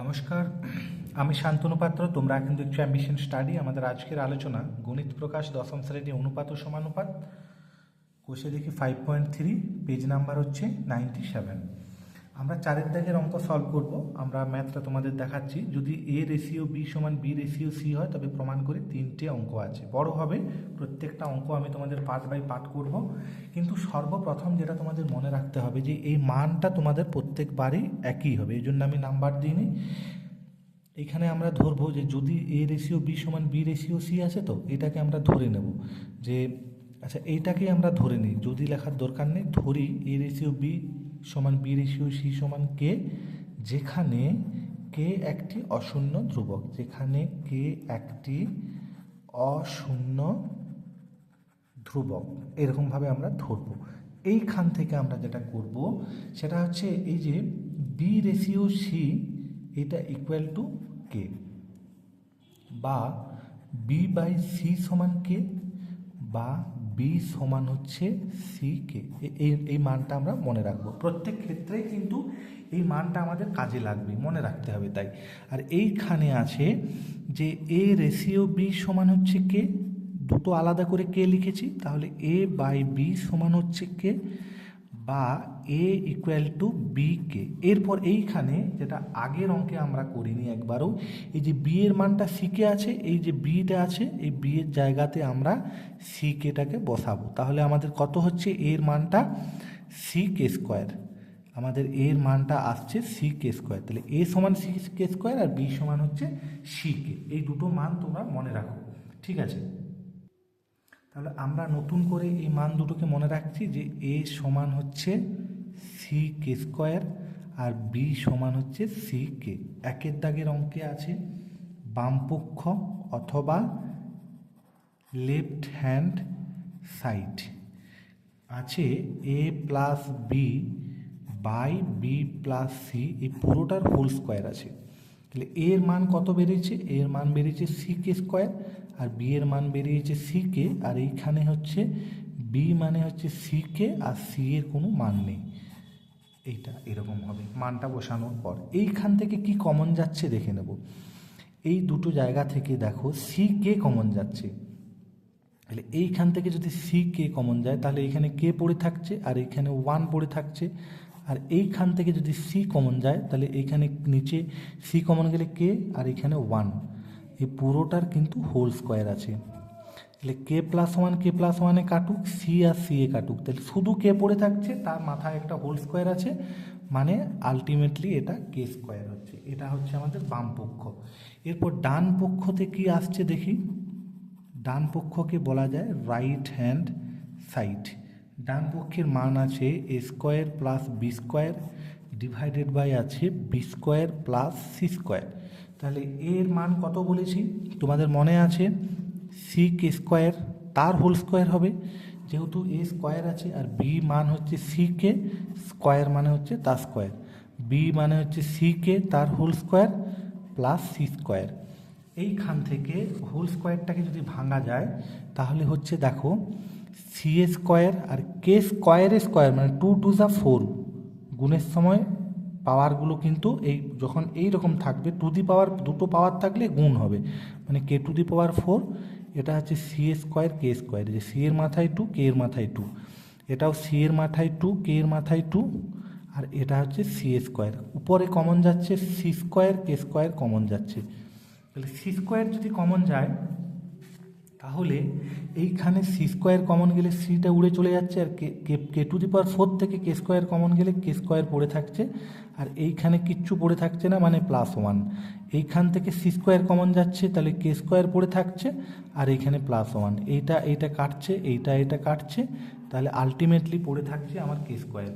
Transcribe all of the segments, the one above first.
নমস্কার। আমি শান্তনু পাত্র, তোমরা এখন দেখছ অ্যাম্বিশন স্টাডি আমাদের আজকের আলোচনা। গণিত প্রকাশ, দশম শ্রেণি অনুপাত ও সমানুপাত। কোষে দেখি five point three page number হচ্ছে নাইনটি সেভেন আমরা চারের দাগের অঙ্ক সলভ করব। আমরা ম্যাথটা তোমাদের দেখাচ্ছি। যদি এ রেশিও বি সমান বি রেশিও সি হয়, তবে প্রমাণ করে তিনটে অঙ্ক আছে। বড় হবে, প্রত্যেকটা অঙ্ক আমি তোমাদের পার্ট বাই পার্ট করব। কিন্তু সর্বপ্রথম যেটা তোমাদের মনে রাখতে হবে, যে এই মানটা তোমাদের প্রত্যেকবারই একই হবে। এই জন্য আমি নাম্বার দিইনি। এখানে আমরা ধরবো যে যদি এ রেশিও বি সমান বি রেশিও সি আছে তো, এটাকে আমরা ধরে নেব। যে আচ্ছা এইটাকেই আমরা ধরে নিই। যদি লেখার দরকার নেই, ধরি এ রেশিও বি সমান বি রেশিও সি সমান কে? যেখানে কে একটি অশূন্য ধ্রুবক, যেখানে কে একটি অশূন্য ধ্রুবক, এরকমভাবে আমরা ধরবো। এইখান থেকে আমরা যেটা করব, সেটা হচ্ছে এই যে বি রেশিও সি, এটা ইকুয়াল টু কে? বা বি বাই সি সমান কে? বা বি সমান হচ্ছে সি কে। এই এই মানটা আমরা মনে রাখব। প্রত্যেক ক্ষেত্রেই কিন্তু এই মানটা আমাদের কাজে লাগবে, মনে রাখতে হবে তাই। আর এইখানে আছে যে এ রেশিও বি সমান হচ্ছে কে? দুটো আলাদা করে কে লিখেছি, তাহলে এ বাই বি সমান হচ্ছে কে? বা A equal to B K এরপর এইখানে যেটা আগের অঙ্কে আমরা করিনি একবারও, এই যে বি এর মানটা সিকে আছে, এই যে বিটা আছে, এই বি এর জায়গাতে আমরা সি কেটাকে বসাবো। তাহলে আমাদের কত হচ্ছে? এর মানটা সি কে স্কোয়ার আমাদের এর মানটা আসছে সি কে স্কোয়ার তাহলে এ সমান সি কে স্কোয়ার আর বি সমান হচ্ছে সি কে এই দুটো মান তোমরা মনে রাখো। ঠিক আছে? তাহলে আমরা নতুন করে এই মান দুটোকে মনে রাখছি যে এ সমান হচ্ছে সি কে স্কোয়ার আর বি সমান হচ্ছে সি কে একের দাগের অঙ্কে আছে বামপক্ষ অথবা লেফট হ্যান্ড সাইড। আছে A plus B by B plus C এই পুরোটার হোল স্কোয়ার আছে। তাহলে এর মান কত বেরিয়েছে এর মান বেরিয়েছে সি কে স্কোয়ার আর বি এর মান বেরিয়েছে সি কে আর এইখানে হচ্ছে বি মানে হচ্ছে সি কে আর সি এর কোনো মান নেই। এইটা এরকম হবে, মানটা বসানোর পর। এইখান থেকে কি কমন যাচ্ছে দেখে নেব। এই দুটো জায়গা থেকে দেখো সি কে কমন যাচ্ছে। তাহলে এইখান থেকে যদি সি কে কমন যায়, তাহলে এইখানে কে পড়ে থাকছে, আর এইখানে ওয়ান পড়ে থাকছে। আর এইখান থেকে যদি সি কমন যায়, তাহলে এইখানে নিচে সি কমন গেলে কে আর এখানে ওয়ান এই পুরোটার কিন্তু হোল স্কোয়ার আছে। তাহলে K plus one K plus ওয়ানে কাটুক সি আর সি এ কাটুক। তাহলে শুধু কে পড়ে থাকছে, তার মাথায় একটা হোল স্কোয়ার আছে মানে আলটিমেটলি এটা কে স্কোয়ার হচ্ছে। এটা হচ্ছে আমাদের বাম পক্ষ। এরপর ডান পক্ষতে কি আসছে দেখি? ডান পক্ষকে বলা যায় রাইট হ্যান্ড সাইড ডান পক্ষের মান আছে A square plus B square divided by আছে B square plus C square তাহলে এর মান কত বলেছি? তোমাদের মনে আছে? সি কে স্কোয়ার তার হোল স্কোয়ার হবে। যেহেতু এ স্কোয়ার আছে, আর বি মান হচ্ছে সি কে স্কোয়ার মানে হচ্ছে তার স্কোয়ার বি মানে হচ্ছে সি কে তার whole square plus C square এইখান থেকে হোল স্কোয়ারটাকে যদি ভাঙা যায়, তাহলে হচ্ছে দেখো সি এ স্কোয়ার আর কে স্কোয়ারের স্কোয়ার মানে টু টু যা ফোর গুণের সময় পাওয়ারগুলো কিন্তু এই যখন এই রকম থাকবে টু দি পাওয়ার, দুটো পাওয়ার থাকলে গুণ হবে। মানে কে টু দি পাওয়ার ফোর এটা হচ্ছে সি স্কোয়ার কে স্কোয়ার যে সি এর মাথায় টু কে এর মাথায় টু এটাও সি এর মাথায় টু কে এর মাথায় টু আর এটা হচ্ছে সি স্কোয়ার উপরে কমন যাচ্ছে C square K square common যাচ্ছে। তাহলে সি স্কোয়ার যদি কমন যায় তাহলে এইখানে সি স্কোয়ার কমন গেলে সিটা উড়ে চলে যাচ্ছে আর কে কে টু দি পাওয়ার ফোর থেকে কে স্কোয়ার কমন গেলে কে স্কোয়ার পড়ে থাকছে। আর এইখানে কিচ্ছু পড়ে থাকছে না মানে প্লাস ওয়ান এইখান থেকে সি স্কোয়ার কমন যাচ্ছে, তাহলে কে স্কোয়ার পড়ে থাকছে আর এইখানে প্লাস ওয়ান এইটা এইটা কাটছে, এইটা এটা কাটছে, তাহলে আলটিমেটলি পড়ে থাকছে আমার কে স্কোয়ার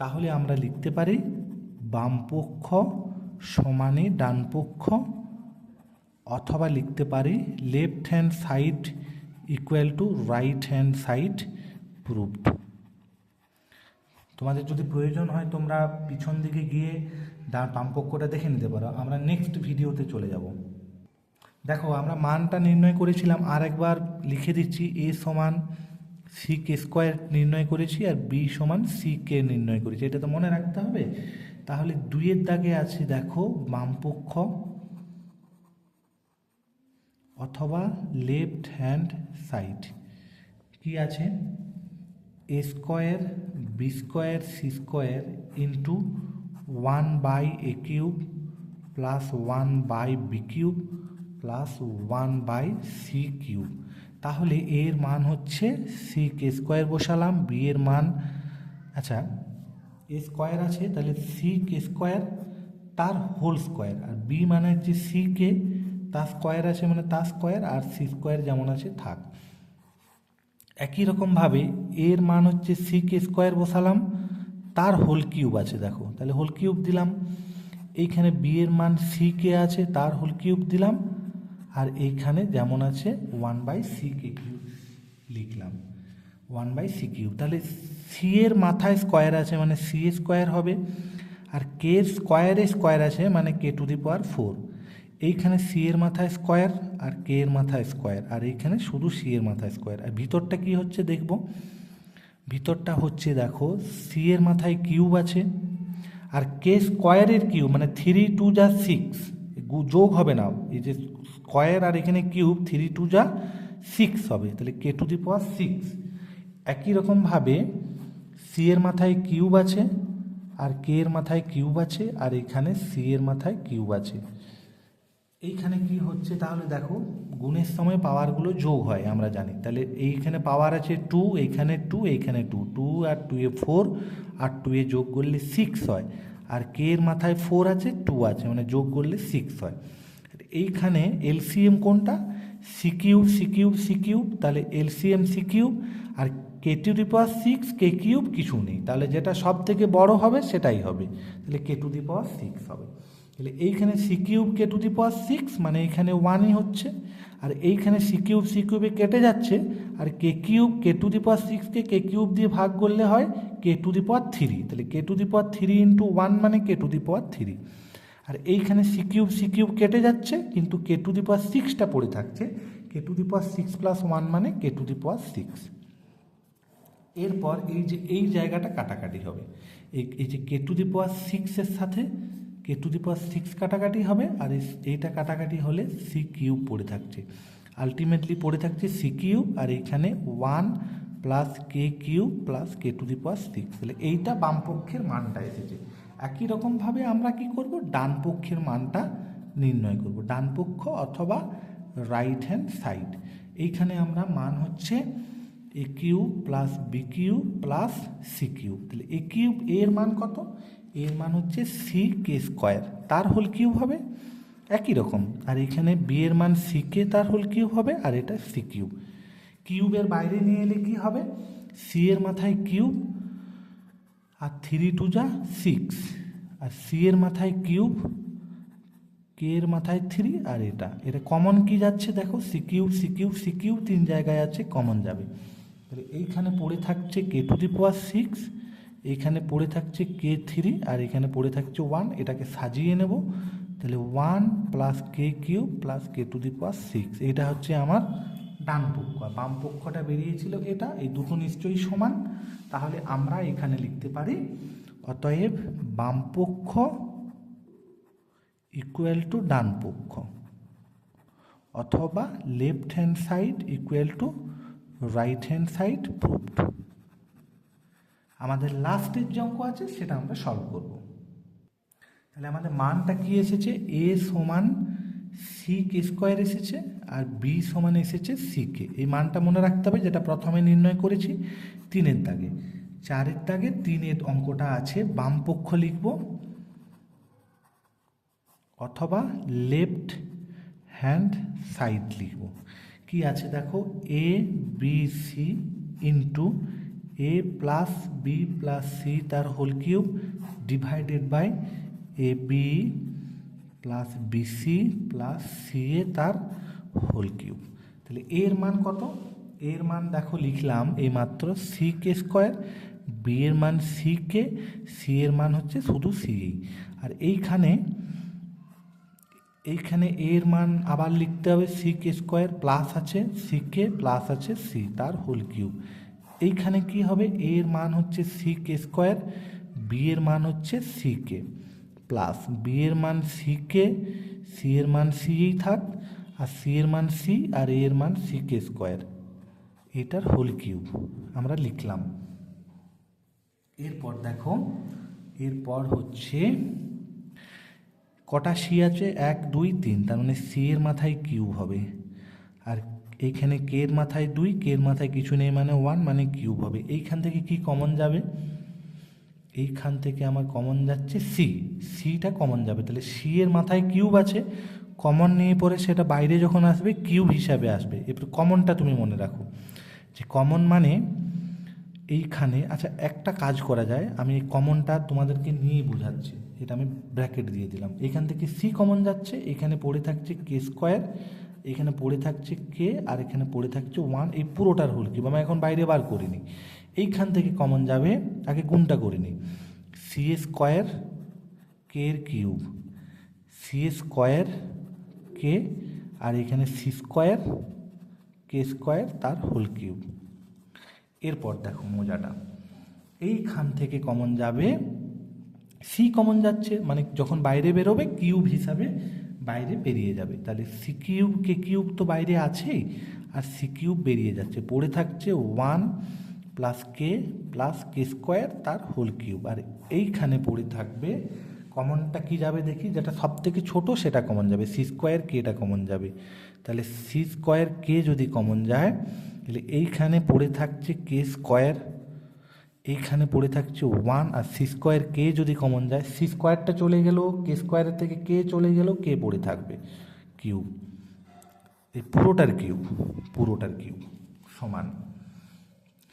তাহলে আমরা লিখতে পারি বামপক্ষ সমানে ডানপক্ষ অথবা লিখতে পারি left hand side equal to right hand side proved তোমাদের যদি প্রয়োজন হয়, তোমরা পিছন দিকে গিয়ে ডান বামপক্ষটা দেখে নিতে পারো। আমরা নেক্সট ভিডিওতে চলে যাব। দেখো, আমরা মানটা নির্ণয় করেছিলাম। আর একবার লিখে দিচ্ছি এ সমান সি কে স্কোয়ার নির্ণয় করেছি আর বি সমান সি কে নির্ণয় করেছি। এটা তো মনে রাখতে হবে। তাহলে দুইয়ের দাগে আছে, দেখো, বামপক্ষ অথবা লেফট হ্যান্ড সাইড। কি আছে? A square, B square, C square into one by A cube plus one by B cube plus one by C cube. তাহলে এর মান হচ্ছে সি কে স্কোয়ার বসালাম, বি এর মান আচ্ছা এ স্কোয়ার আছে, তাহলে সি কে স্কোয়ার, তার হোল স্কোয়ার। আর বি মানে হচ্ছে সি কে তার স্কোয়ার আছে মানে তার স্কোয়ার আর সি স্কোয়ার যেমন আছে, থাক। একই রকমভাবে এর মান হচ্ছে সি কে স্কোয়ার বসালাম, তার হোল কিউব আছে, দেখো। তাহলে হোল কিউব দিলাম, এইখানে বি এর মান সি কে আছে, তার হোল কিউব দিলাম, আর এইখানে যেমন আছে one by C K cube লিখলাম, ওয়ান বাই সি কিউব। তাহলে সি এর মাথায় স্কোয়ার আছে মানে সি স্কোয়ার হবে, আর কে স্কোয়ারে স্কোয়ার আছে মানে K to the power four. এইখানে সি এর মাথায় স্কোয়ার আর কে এর মাথায় স্কোয়ার আর এইখানে শুধু সি এর মাথায় স্কোয়ার আর ভিতরটা কি হচ্ছে দেখব? ভিতরটা হচ্ছে দেখো সি এর মাথায় কিউব আছে, আর কে স্কোয়ারের কিউব মানে থ্রি টু যা সিক্স যোগ হবে না। এই যে স্কোয়ার আর এখানে কিউব থ্রি টু যা সিক্স হবে, তাহলে কে টু দি পাওয়ার সিক্স একই রকমভাবে সি এর মাথায় কিউব আছে, আর কে এর মাথায় কিউব আছে, আর এখানে সি এর মাথায় কিউব আছে। এইখানে কি হচ্ছে? তাহলে দেখো, গুণের সময় পাওয়ারগুলো যোগ হয়, আমরা জানি। তাহলে এইখানে পাওয়ার আছে টু এইখানে টু এইখানে টু টু আর টু এ ফোর আর টু এ যোগ করলে সিক্স হয়। আর কে এর মাথায় ফোর আছে টু আছে মানে যোগ করলে সিক্স হয়। এইখানে এলসিএম কোনটা? C cube c cube c cube তাহলে LCM C cube R k to the power six k cube কিছু নেই। তাহলে যেটা সব থেকে বড় হবে, সেটাই হবে। তাহলে কে টু দি পাওয়ার সিক্স হবে। তাহলে এইখানে c cube k to the power six মানে এইখানে ওয়ানই হচ্ছে, আর এইখানে সি কিউব সি কিউবে কেটে যাচ্ছে, আর k cube k to the power সিক্সকে K cube দিয়ে ভাগ করলে হয় কে টু দি পাওয়ার থ্রি তাহলে k to the power three into one মানে কে টু দি পাওয়ার থ্রি আর এইখানে সি কিউব সি কিউব কেটে যাচ্ছে, কিন্তু কে টু দি পাওয়ার সিক্সটা পড়ে থাকছে k to the power six plus one মানে কে টু দি পাওয়ার সিক্স এরপর এই যে, এই জায়গাটা কাটাকাটি হবে, এই যে কে টু দি পাওয়ার সিক্সের সাথে কে টু দি পাওয়ার সিক্স কাটাকাটি হবে আর এই- এইটা কাটাকাটি হলে সি কিউব পড়ে থাকছে। আলটিমেটলি পড়ে থাকছে সি কিউব আর এইখানে one plus k cube plus k to the power six তাহলে এইটা বাম পক্ষের মানটা এসেছে। একই রকমভাবে আমরা কি করব? ডান পক্ষের মানটা নির্ণয় করব। ডান পক্ষ অথবা রাইট হ্যান্ড সাইড এইখানে আমরা মান হচ্ছে a cube plus b cube plus c cube তাহলে এ কিউব এর মান কত? এর মান হচ্ছে সি কে স্কোয়ার তার হোল কিউব হবে একই রকম। আর এখানে বি এর মান সি কে তার হোল কিউব হবে, আর এটা সি কিউব কিউবের বাইরে নিয়ে এলে কি হবে? সি এর মাথায় কিউব আর থ্রি টু যা সিক্স আর সি এর মাথায় কিউব কে এর মাথায় থ্রি আর এটা। এটা কমন কি যাচ্ছে দেখো? C cube c cube c cube তিন জায়গায় আছে কমন যাবে। এইখানে পড়ে থাকছে কে টু দি পাওয়ার সিক্স এইখানে পড়ে থাকছে কে থ্রি আর এখানে পড়ে থাকছে ওয়ান এটাকে সাজিয়ে নেব। তাহলে one plus k cube plus k to the power six এটা হচ্ছে আমার ডান পক্ষ। বাম পক্ষটা বেরিয়েছিল এটা, এই দুটো নিশ্চয়ই সমান। তাহলে আমরা এখানে লিখতে পারি, অতএব বাম পক্ষ ইকুয়াল টু ডান পক্ষ, অথবা left hand side equal to right hand side proved আমাদের লাস্টের যে অঙ্ক আছে, সেটা আমরা সলভ করব। তাহলে আমাদের মানটা কি এসেছে? এ সমান সি কে স্কোয়ার এসেছে আর বি সমান এসেছে সি কে এই মানটা মনে রাখতে হবে, যেটা প্রথমে নির্ণয় করেছি, তিনের দাগে। চারের দাগে তিনের অঙ্কটা আছে, বাম পক্ষ লিখব। অথবা লেফট হ্যান্ড সাইড লিখব। কি আছে দেখো? A b c into a plus b plus c তার whole cube divided by a b plus bc plus c a তার হোল কিউব তাহলে এর মান কত? এর মান দেখো লিখলাম এই মাত্র সি কে স্কোয়ার বি এর মান সি কে সি এর মান হচ্ছে শুধু সি আর এইখানে এইখানে এর মান আবার লিখতে হবে সি কে স্কোয়ার প্লাস আছে সি কে প্লাস আছে সি তার হোল কিউব এইখানে কি হবে? এ এর মান হচ্ছে সি কে স্কোয়ার বি এর মান হচ্ছে সি কে প্লাস বি এর মান সি কে সি এর মান সিই থাক, আর সি এর মান সি আর এ এর মান সি কে স্কোয়ার এটার হোল কিউব আমরা লিখলাম। এরপর দেখো, এরপর হচ্ছে কটা সি আছে? এক, দুই, তিন, তার মানে সি এর মাথায় কিউব হবে। আর এইখানে কে এর মাথায় দুই কে এর মাথায় কিছু নেই মানে ওয়ান মানে কিউব হবে। এইখান থেকে কি কমন যাবে? এইখান থেকে আমার কমন যাচ্ছে সি সিটা কমন যাবে। তাহলে সি এর মাথায় কিউব আছে। কমন নিয়ে পরে সেটা বাইরে যখন আসবে কিউব হিসাবে আসবে। এরপর কমনটা তুমি মনে রাখো। যে কমন মানে এইখানে আচ্ছা একটা কাজ করা যায়। আমি এই কমনটা তোমাদেরকে নিয়েই বোঝাচ্ছি। এটা আমি ব্র্যাকেট দিয়ে দিলাম। এখান থেকে সি কমন যাচ্ছে, এখানে পড়ে থাকছে কে স্কোয়ার এখানে পড়ে থাকছে কে আর এখানে পড়ে থাকছে ওয়ান এই পুরোটার হোল কিউব আমি এখন বাইরে বার করিনি এইখান থেকে কমন যাবে, আগে গুণটা করিনি সি স্কোয়ার কে এর কিউব সি স্কোয়ার কে আর এখানে সি স্কোয়ার কে স্কোয়ার তার হোল কিউব এরপর দেখো মজাটা। এইখান থেকে কমন যাবে সি কমন যাচ্ছে মানে যখন বাইরে বেরোবে কিউব হিসাবে বাইরে বেরিয়ে যাবে। তাহলে সি কিউব কে কিউব তো বাইরে আছেই, আর সি কিউব বেরিয়ে যাচ্ছে। পড়ে থাকছে one plus k plus k square তার হোল কিউব। আর এইখানে পড়ে থাকবে, কমনটা কি যাবে দেখি, যেটা সব থেকে ছোটো সেটা কমন যাবে। সি স্কোয়ার কেটা কমন যাবে। তাহলে সি স্কোয়ার কে যদি কমন যায়, তাহলে এইখানে পড়ে থাকছে কে স্কোয়ার এইখানে পড়ে থাকছে ওয়ান আর সি স্কোয়ার কে যদি কমন যায় সি স্কোয়ারটা চলে গেল কে স্কোয়ারের থেকে কে চলে গেল কে পড়ে থাকবে। কিউব এই পুরোটার কিউব পুরোটার কিউব সমান।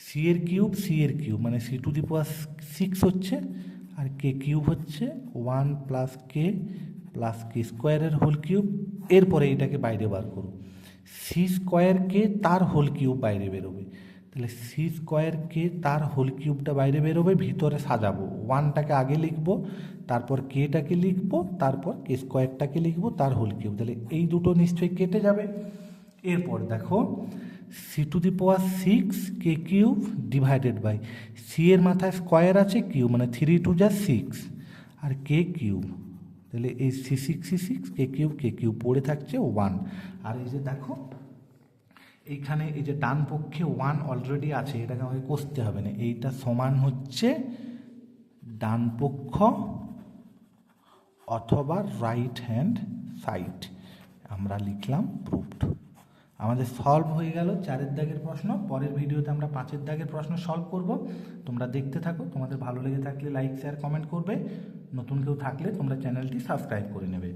সি এর কিউব সি এর কিউব মানে c to the power six হচ্ছে, আর কে কিউব হচ্ছে one plus k plus k স্কোয়ারের হোল কিউব এরপরে এটাকে বাইরে বার করো। সি স্কোয়ার কে তার হোল কিউব বাইরে বেরোবে। তাহলে সি স্কোয়ার কে তার হোল কিউবটা বাইরে বেরোবে, ভিতরে সাজাবো। ওয়ানটাকে আগে লিখব, তারপর কেটাকে লিখব, তারপর কে স্কোয়ারটাকে লিখব, তার হোল কিউব তাহলে এই দুটো নিশ্চয়ই কেটে যাবে। এরপর দেখো c to the power six k cube divided by c এর মাথায় স্কোয়ার আছে কিউব মানে থ্রি টু যা সিক্স আর কে কিউব তাহলে এই c six c six k cube k cube পড়ে থাকছে ওয়ান আর এই যে দেখো এইখানে এই যে ডান পক্ষে ওয়ান অলরেডি আছে, এটাকে আমাকে কষতে হবে না। এইটা সমান হচ্ছে ডান পক্ষ অথবা রাইট হ্যান্ড সাইড আমরা লিখলাম প্রুফড আমাদের সলভ হয়ে গেল চারের দাগের প্রশ্ন। পরের ভিডিওতে আমরা পাঁচের দাগের প্রশ্ন সলভ করব। তোমরা দেখতে থাকো। তোমাদের ভালো লেগে থাকলে লাইক শেয়ার কমেন্ট করবে। নতুন কেউ থাকলে তোমরা চ্যানেলটি সাবস্ক্রাইব করে নেবে।